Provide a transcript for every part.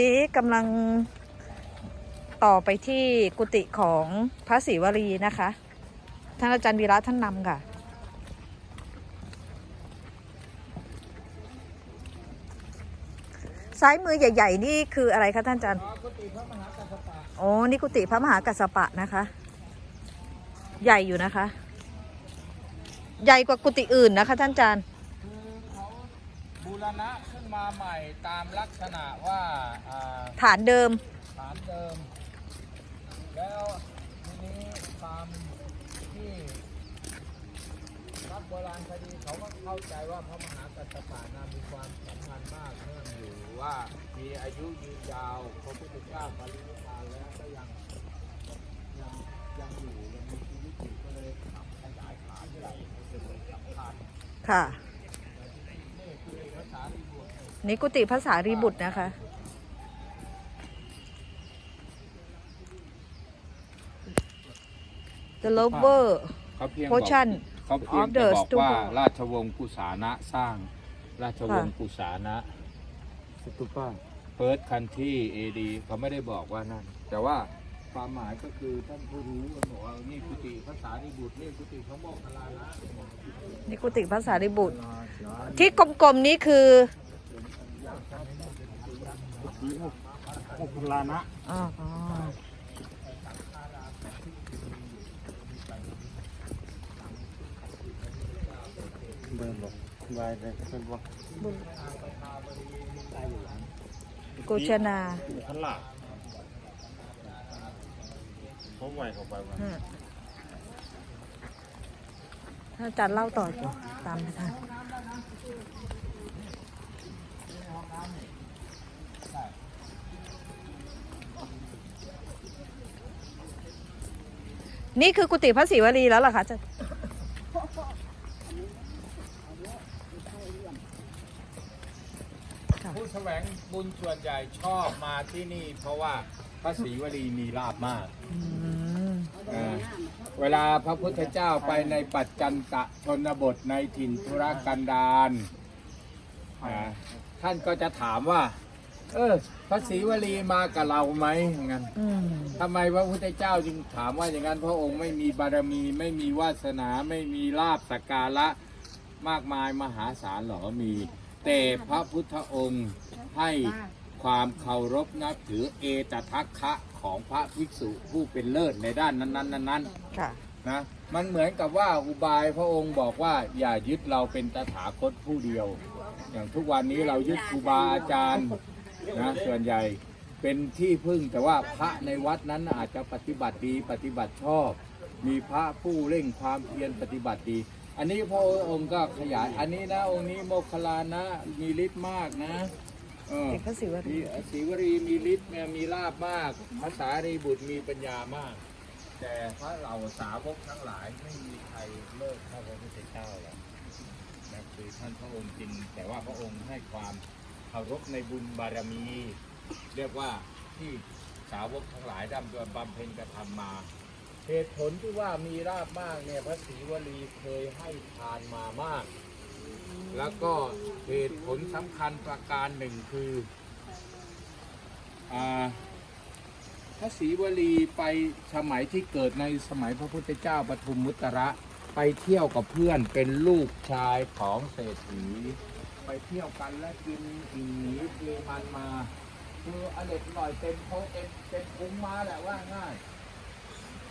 นี้กำลังต่อไปที่กุฏิของพระศรีวรีนะคะ ท่านอาจารย์วีระท่านนำค่ะ ซ้ายมือใหญ่ ๆ นี่คืออะไรคะท่านอาจารย์กุฏิพระมหากัสปะโอ้นี่กุฏิพระมหากัสสปะนะคะ ใหญ่อยู่นะคะ ใหญ่กว่ากุฏิอื่นนะคะ ท่านอาจารย์ บูรณะขึ้นมาใหม่ตามลักษณะว่าอ่าฐานเดิม ฐานเดิม แล้วทีนี้ตามที่นักโบราณคดีเขาก็เข้าใจว่าพระมหากัสสปะนามีความสำคัญมากเนื่องอยู่ว่ามีอายุยืนยาวพระพุทธเจ้าปรินิพพานแล้วก็ยังยังยังอยู่ยังมีชีวิตอยู่ก็เลยทำขยายฐานใหญ่เป็นสำคัญ ค่ะ นี่คือภาษาลิบุตร นี่กุฏิพระสารีบุตรนะคะ The Lover เขาเพียงบอก Portion เขาเพียง of แต่ the บอกว่า stupa ราชวงศ์กุสานะสร้าง ราชวงศ์กุสานะสตูปาเฟิร์สคันที่เอดีเขาไม่ได้บอกว่านั่น แต่ว่าความหมายก็คือท่านผู้รู้ก็บอกว่านี่กุฏิภาษาริบุตรนี่กุฏิพระโมคคัลลานะนี่กุฏิพระสารีบุตร ที่กลมๆนี้คือ โมคคัลานะอ๋อเบิร์นบอกวายเลยเป็นว่าโกชนาขันหลาเขาไหวเขาไปว่าอืมท่านจารย์เล่าต่อตามไปท่า นนี่คือกุฏิพระศรีวลีแล้วเหรอคะอาจารย์ผู้แสวงบุญส่วนใหญ่ชอบมาที่นี่ เพราะว่าพระศรีวลีมีลาบมากอืมอ่าเวลาพระพุทธเจ้าไปในปัจจันตะชนบทในถิ่นธุรกันดารอ่าท่านก็จะถามว่า เออพระศรีวลีมากับเราไหมอย่างนั้นอืมทำไมพระพุทธเจ้าจึงถามว่าอย่างนั้น พระองค์ไม่มีบารมีไม่มีวาสนาไม่มีลาบสักการะมากมายมหาศาลหรอมี แต่พระพุทธองค์ให้ความเคารพนับถือเอตทัคคะของพระภิกษุผู้เป็นเลิศในด้านนั้นๆนั้นค่ะๆนะมันเหมือนกับว่าอุบายพระองค์บอกว่าอย่ายึดเราเป็นตถาคตผู้เดียว อย่างทุกวันนี้เรายึดครูบาอาจารย์ นะส่วนใหญ่เป็นที่พึ่งแต่ว่าพระในวัดนั้นอาจจะปฏิบัติดีปฏิบัติชอบ มีพระผู้เร่งความเพียรปฏิบัติดี อันนี้พระองค์ก็ขยายอันนี้นะองค์นี้โมคคลลานะมีฤทธิ์มากนะเออเด็กพระศรีวลีมีศรีวรีมีฤทธิ์มีลาบมากภาษารีบุตรมีปัญญามาก แต่พระเหล่าสาวกทั้งหลายไม่มีใครเลิกเท่าพระพุทธเจ้าหรอกนะคือท่านพระองค์จริงแต่ว่าพระองค์ให้ความ เคารพในบุญบารมี เรียกว่าที่สาวกทั้งหลายดำเนินบำเพ็ญกระทำมาเหตุผลที่ว่ามีราบมากเนี่ยพระศรีวลีเคยให้ทานมามาก แล้วก็เหตุผลสำคัญประการหนึ่งคืออพระศรีวลีไปสมัยที่เกิดในสมัยพระพุทธเจ้าปทุมมุตระไปเที่ยวกับเพื่อนเป็นลูกชายของเศรษฐี ไปเที่ยวกันและกินอีหนีเทมันมา คืออเด็ดหน่อยเต็มโพเต็มเต็มพุงมาแหละว่าง่าย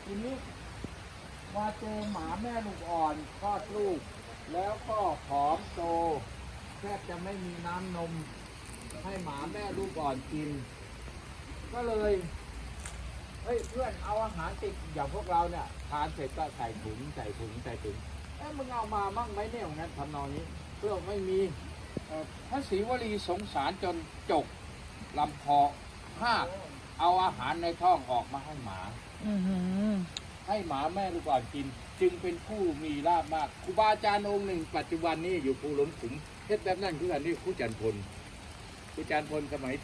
ทีนี้มาเจอหมาแม่ลูกอ่อนคลอดลูก แล้วก็ผอมโตแทบจะไม่มีน้ำนม ให้หมาแม่ลูกอ่อนกิน ก็เลยเฮ้ยเพื่อนเอาอาหารติดอย่างพวกเราเนี่ยทานเสร็จก็ใส่ถุงใส่ถุงใส่ถุงเอ้มึงเอามามั่งไหมเนี่ยงั้นทำนองนี้เพื่อไม่มี เอ่อพระศรีวลีสงสารจนจกลำคอห้ากเอาอาหารในท้องออกมาให้หมา อือหือให้หมาแม่ลูกอ่อนกิน จึงเป็นผู้มีลาบมากครูบาอาจารย์องค์หนึ่ง ปัจจุบันนี้อยู่ภูหลงขุมเทศแบบนั้นคืออันนี้ครูจันทร์พลครูจันทร์พลสมัย